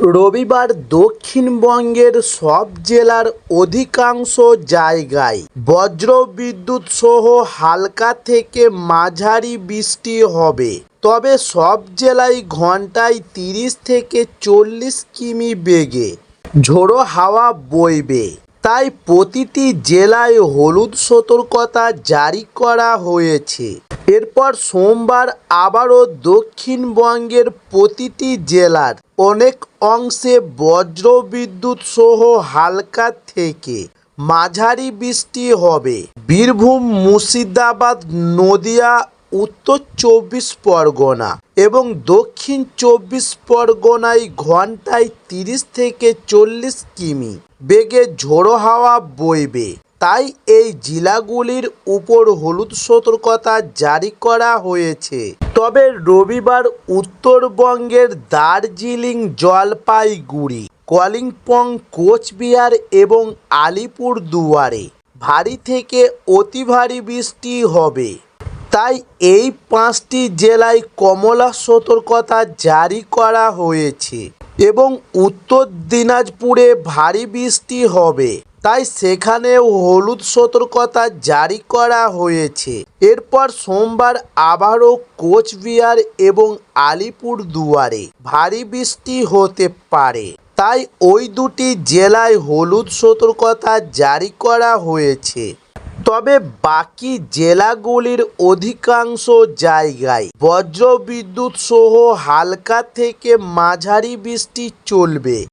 রবিবার দক্ষিণবঙ্গের সব জেলার অধিকাংশ জায়গায় বজ্রবিদ্যুৎ সহ হালকা থেকে মাঝারি বৃষ্টি হবে। তবে সব জেলায় ঘন্টায় তিরিশ থেকে চল্লিশ কিমি বেগে ঝোড়ো হাওয়া বইবে। তাই প্রতিটি জেলায় হলুদ সতর্কতা জারি করা হয়েছে। এরপর সোমবার আবারও দক্ষিণবঙ্গের প্রতিটি জেলার অনেক অংশে বজ্রবিদ্যুৎ সহ হালকা থেকে মাঝারি বৃষ্টি হবে। বীরভূম, মুর্শিদাবাদ, নদিয়া, উত্তর চব্বিশ পরগনা এবং দক্ষিণ চব্বিশ পরগনায় ঘন্টায় তিরিশ থেকে চল্লিশ কিমি বেগে ঝোড়ো হাওয়া বইবে। তাই এই জেলাগুলির উপর হলুদ সতর্কতা জারি করা হয়েছে। তবে রবিবার উত্তরবঙ্গের দার্জিলিং জলপাইগুড়ি, কলিম্পং, কোচবিহার এবং আলিপুর দুয়ারে ভারী থেকে অতি ভারী বৃষ্টি হবে। তাই এই পাঁচটি জেলায় কমলা সতর্কতা জারি করা হয়েছে এবং উত্তর দিনাজপুরে ভারী বৃষ্টি হবে। তাই সেখানেও হলুদ সতর্কতা জারি করা হয়েছে। এরপর সোমবার আবারও কোচবিহার এবং আলিপুর দুয়ারে ভারী বৃষ্টি হতে পারে। তাই ওই দুটি জেলায় হলুদ সতর্কতা জারি করা হয়েছে। তবে বাকি জেলাগুলির অধিকাংশ জায়গায় বজ্রবিদ্যুৎ সহ হালকা থেকে মাঝারি বৃষ্টি চলবে।